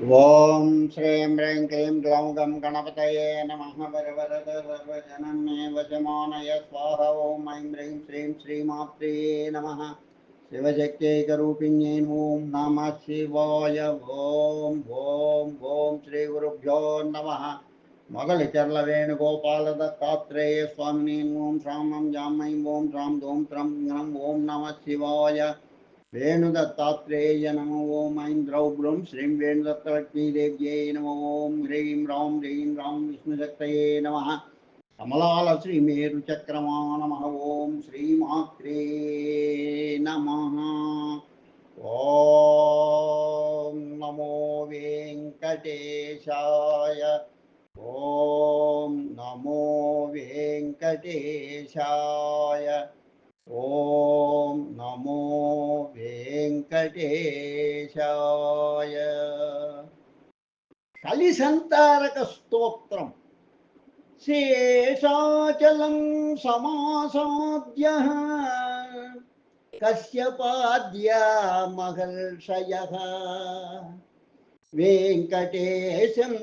ఓం శ్రీం హ్రీం క్లీం గ్లౌం గం గణపతయే నమ వరవరద మే వజమానయ స్వాహ ఓం ఐం హ్రీం శ్రీం శ్రీమాత్రే నమ శివశక్తైకరూపిణ్యై ఓం నమ శివాయ ఓం ఓం ఓం శ్రీ గురుభ్యో నమ నమః మొగలిచర్ల వేణుగోపాల దత్తాత్రేయ స్వామిని ఓం శ్రామం జామై ఓం శ్రాం ధూం త్రం ఓం నమ శివాయ వేణుదత్తాత్రేయ నమ ఓం ఐం ద్రౌబ్రం శ్రీం వేణుదత్తలక్ష్మీదేవ్యై నమ ఓం హ్రీం రాం హ్రీం రాం విష్ణుశక్తయే నమ కమలాల శ్రీమేరుచక్రమా నమ ఓం శ్రీమాత్రే నమ ఓం నమో వెంకటేశాయ ఓం నమో వెంకటేశాయ ఓం నమో వెంకటేశాయ కలిసంతారక స్తోత్రం శేషాచలం సమాసాద్య కశ్యపాద్యా మహర్షయ వెంకటేశం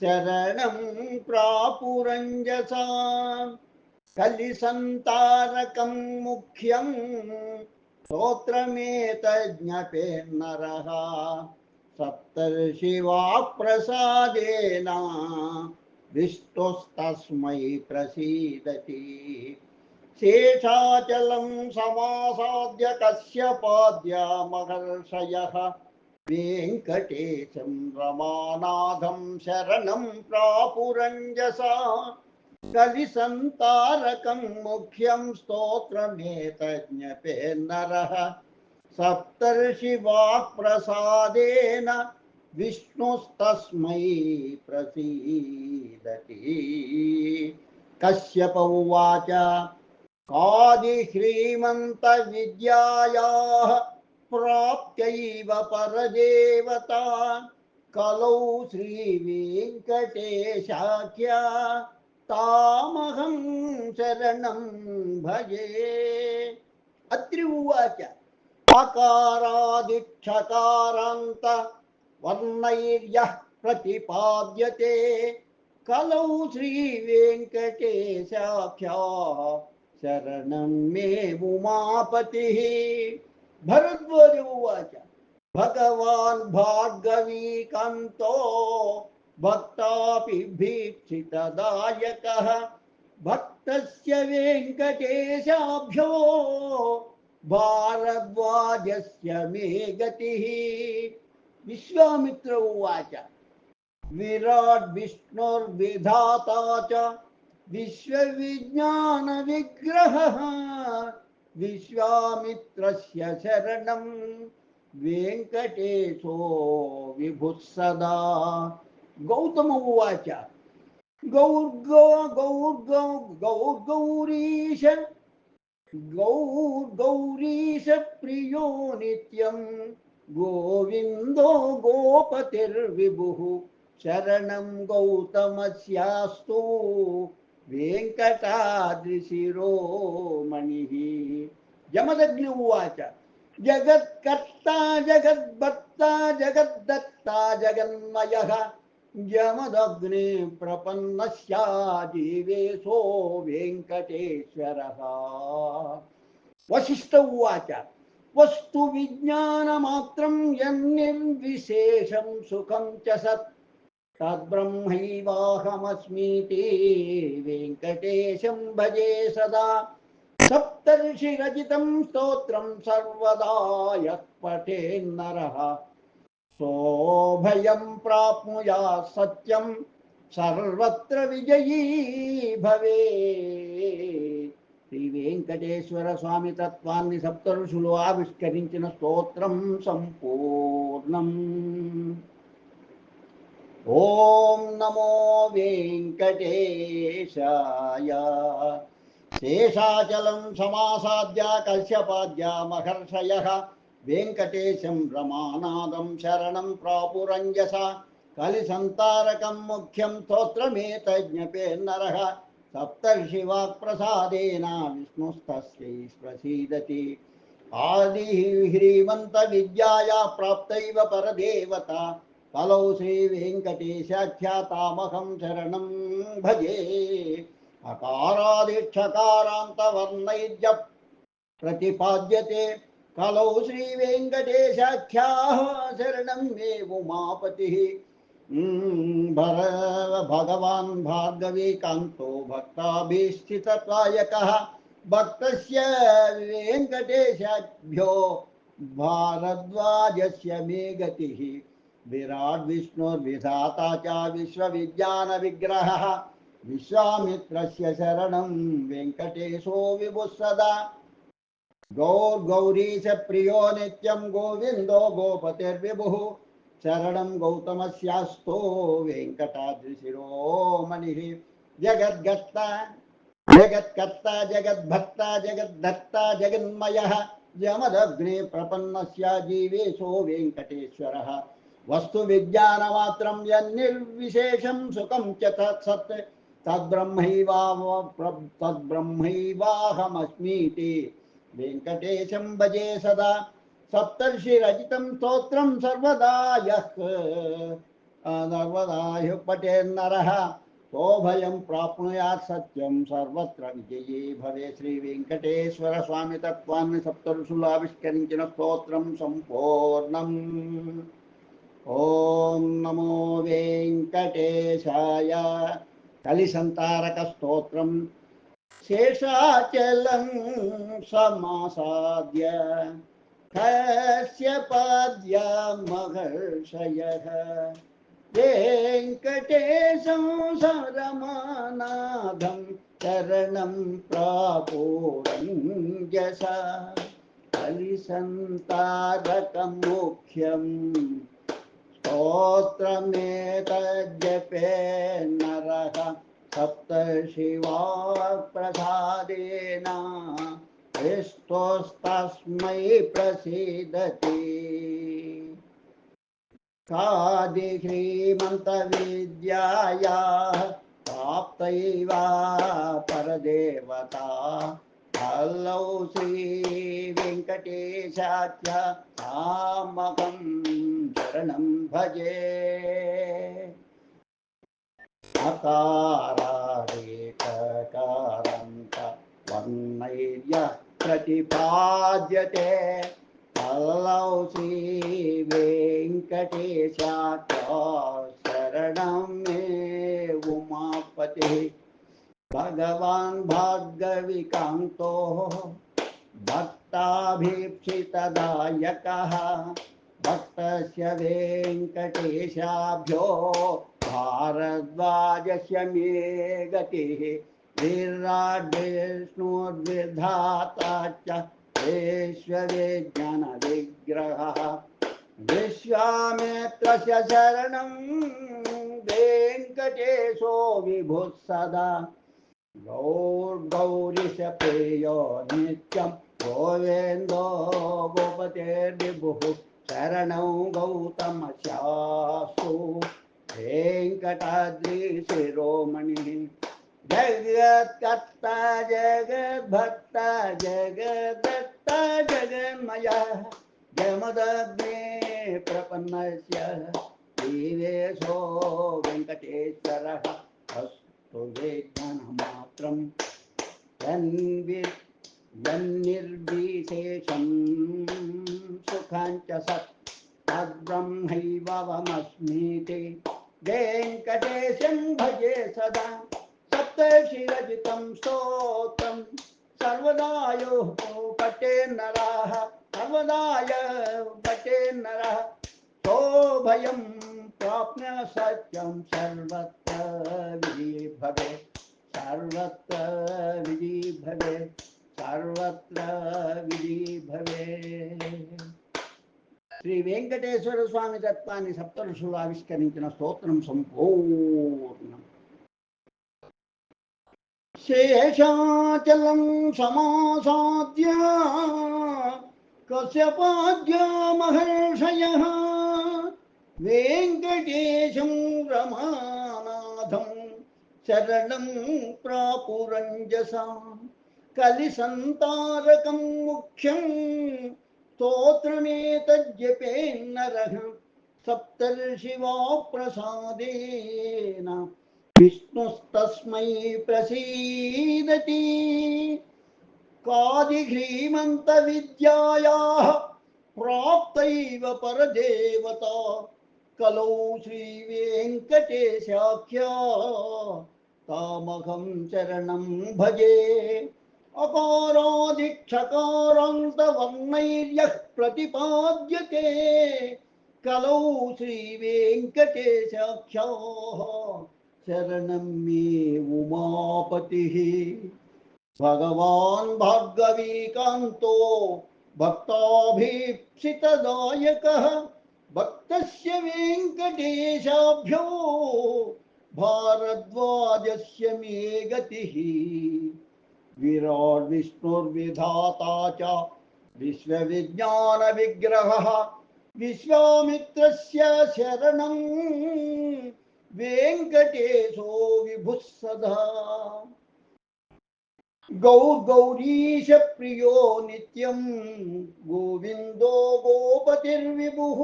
शरणं प्रापुरञ्जसा कलिसन्तारकं मुख्यं स्तोत्रमेतज्ञपेर्नरः सप्तर्षिवाप्रसादेन विष्टुस्तस्मै प्रसीदति। शेषाचलं समासाद्य कस्य पाद्या महर्षयः। वेङ्कटेशं रमानाथं शरणं प्रापुरञ्जसा। कलिसन्तारकं मुख्यं स्तोत्रमेतज्ञपे नरः। सप्तर्षिवाक्प्रसादेन विष्णुस्तस्मै प्रसीदति। कश्यप उवाच कादि श्रीमन्तविद्यायाः प्राप्त्यैव कलौ श्रीवेङ्कटेशाख्या तामहं शरणं भजे। अत्रि उवाच। अकारादिक्षकारान्त वर्णैर्यः प्रतिपाद्यते। कलौ श्रीवेङ्कटेशाख्या शरणं मे उमापतिः। भरद्वजोवाच। भगवान् भार्गवीकन्तो, भक्तापि भीक्षितदायकः। भक्तस्य वेङ्कटेशाभ्यो, भारद्वाजस्य मे गतिः। विश्वामित्र उवाच। विराट् विष्णुर्विधाता च, विश्वविज्ञानविग्रहः। विश्वामित्रस्य शरणं वेङ्कटेशो विभुः सदा। गौतम उवाच, गौर्गौ गौर्गौ, गौर्गौरीश गौर्गौरीश प्रियो नित्यं। गोविन्दो गोपतिर्विभुः, शरणं गौतमस्यास्तु। గోవిందో గోపతిర్విభుः శరణం గౌతమస్యాస్తు వెంకటాద్రిశిరోమణిः జమదగ్ని ఉవాచ జగత్కర్తా జగద్భర్తా జగద్దత్తా జగన్మయः జమదగ్ని ప్రపన్నస్యా జీవేశో వెంకటేశ్వరः వశిష్ఠ ఉవాచ तद्ब्रह्मैवाहमस्मीति वेङ्कटेशं भजे सदा सप्तर्षिरजितं स्तोत्रं सर्वदा यः पठेन्नरः सोऽभयं प्राप्नुया सत्यं सर्वत्र विजयी भवे శ్రీవేంకటేశ్వరస్వామి తత్వాన్ని సప్తరుషులు ఆవిష్కరించిన స్తోత్రం సంపూర్ణం ॐ नमो वेङ्कटेशाय शेषाचलं समासाद्य कश्यपाद्या महर्षयः वेङ्कटेशं रमानादं शरणं प्रापुरञ्जसा कलिसन्तारकं मुख्यं स्तोत्रमेतज्ञपे नरः सप्तर्षिवाक्प्रसादेन विष्णुस्तस्यै प्रसीदति आदिः ह्रीमन्तविद्याया प्राप्तैव परदेवता कलौ श्रीवेङ्कटेशाख्यातामहं शरणं भजे अकारादिक्षकारान्तवर्णैर्य प्रतिपाद्यते कलौ श्रीवेङ्कटेशाख्याः शरणं मे उमापतिः। भर, भगवान् भार्गवीकान्तो भक्ताभीष्टितत्वायकः भक्तस्य वेङ्कटेशाभ्यो भारद्वाजस्य मे गतिः। विराट् विष्णुर्विधाता च विश्वविज्ञानविग्रहः। विश्वामित्रस्य शरणं वेङ्कटेशो विभुः सदा। गौर्गौरीश प्रियो नित्यं गोविन्दो गोपतिर्विभुः। शरणं गौतमस्यास्तो वेङ्कटाद्रिशिरोमणिः जगद्गत्ता, जगत्कर्ता, जगद्भक्ता जगद्धक्ता जगन्मयः। जमदग्ने प्रपन्नस्य जीवेशो वेङ्कटेश्वरः। वस्तु विज्ञानमात्रं सुखम सुखं च भजे सदा। सप्तर्षिरचितं स्तोत्रं सर्वदा यः सर्वदा ह्यः पटेन्नरः सोभयं प्राप्नुयात् सत्यं। सर्वत्र विजयी भवे श्रीवेङ्कटेश्वरस्वामितत्वान् सप्तऋषुलाविष्करिञ्चिन स्तोत्रं सम्पूर्णम्। ఓం నమో వెంకటేశాయ కలిసంతారక స్తోత్రం. శేషాచలం సమాసాద్య కశ్యపాద్యా మహర్షయ. వెంకటేశం సరమానాథం శరణం ప్రాపోరంజస. కలిసంతారక स्तोत्रमेतज्जपे नरः सप्तशिवा प्रसादेन Christostasmai prasidati कादिह्रीमन्तविद्याया प्राप्तैवा परदेवता। हल्लौ श्रीवेङ्कटेशाख्य भजे। अकारादेककारन्त वर्णैर्यः प्रतिपाद्यते शरणं मे उमापतिः भगवान् भार्गविकान्तो भक्ताभीप्सितदायकः भक्तस्य वेङ्कटेशाभ्यो भारद्वाजस्य मे गतिः। विराड्विष्णुर्विधाता च विश्वविज्ञानविग्रहः विश्वामित्रस्य शरणं वेङ्कटेशो विभुः सदा। गौर्गौरिश प्रियो नित्यं गोविन्दो गोपतेर्विभुः शरणौ गौतमशासु। वेङ्कटाद्रिशिरोमणिः। जगत्कर्ता जगद्भक्ता जगदत्ता जगन्मयः। जमदग्ने प्रपन्नस्य। देवेशो वेङ्कटेश्वरः। अस्तु वेज्ञानमात्रं यन्वि यन्निर्विशेषं सुखाञ्च सत्। तद्ब्रह्मैवमस्मीति वेङ्कटेशं भजे सदा। सप्तशिरजितं स्तोत्रं। सर्वदा यो पटे नराः। सर्वदा य पटे नरः। सोऽभयं प्राप्य सत्यं सर्वत्र विधि भवे। सर्वत्र विधि भवे। సర్వత్ర విధి భవే శ్రీ వెంకటేశ్వర స్వామి తత్వాన్ని సప్తరుషులు ఆవిష్కరించిన స్తోత్రం సంపూర్ణం. శేషాచలం సమాసాద్య కశ్యపాద్య మహర్షయ. వెంకటేశం రమానాథం శరణం ప్రాపురంజసా. कलिसन्तारकं मुख्यं स्तोत्रमेतज्जपेन्नरः सप्तर्षिवाप्रसादेन। विष्णुस्तस्मै प्रसीदति। कादिघ्रीमन्तविद्यायाः प्राप्तैव परदेवता। कलौ श्रीवेङ्कटेशाख्या। शरणं भजे। अकाराधिक्षकारान्तवर्णैर्यः प्रतिपाद्यते कलौ श्रीवेङ्कटेशाख्याः शरणं मे उमापतिः। भगवान् भार्गवीकान्तो भक्ताभीप्सितदायकः। भक्तस्य वेङ्कटेशाभ्यो भारद्वाजस्य मे गतिः। विराट् विष्णुर्विधाता च विश्वविज्ञानविग्रहः विश्वामित्रस्य शरणं वेङ्कटेशो विभुः सदा गौर्गौरीशप्रियो नित्यं गोविन्दो गोपतिर्विभुः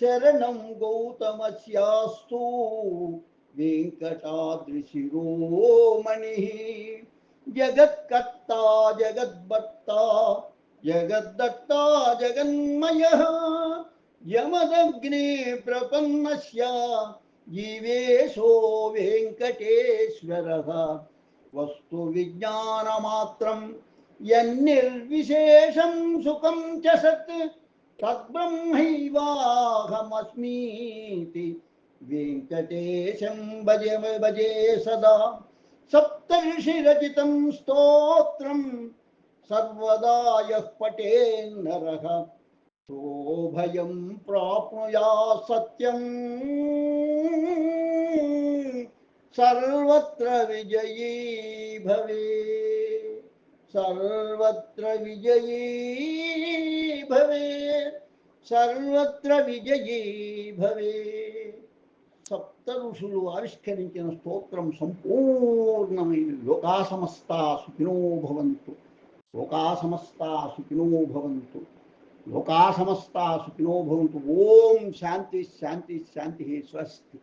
शरणं गौतमस्यास्तु वेङ्कटाद्रिशिरोमणिः। जगत्कर्ता जगद्भर्ता जगद्दत्ता जगन्मयः, यमदग्ने प्रपन्नस्य जीवेशो वेङ्कटेश्वरः। वस्तुविज्ञानमात्रं यन्निर्विशेषं सुखं च सत्, तद्ब्रह्मैवाहमस्मीति। वेङ्कटेशं भजे भजे सदा। सप्तऋषिरचितं स्तोत्रं सर्वदा यः नर। शोभयं प्राप्नुया सत्यम् सर्वत्र विजयी भवे सर्वत्र विजयी भवे सर्वत्र विजयी भवे సప్త ఋషులు ఆవిష్కరించిన స్తోత్రం సంపూర్ణమైన లోకా సమస్త సుఖినో భవంతు. లోకా సమస్త సుఖినో భవంతు. లోకా సమస్త సుఖినో భవంతు. ఓం శాంతి శాంతి శాంతి స్వస్తి.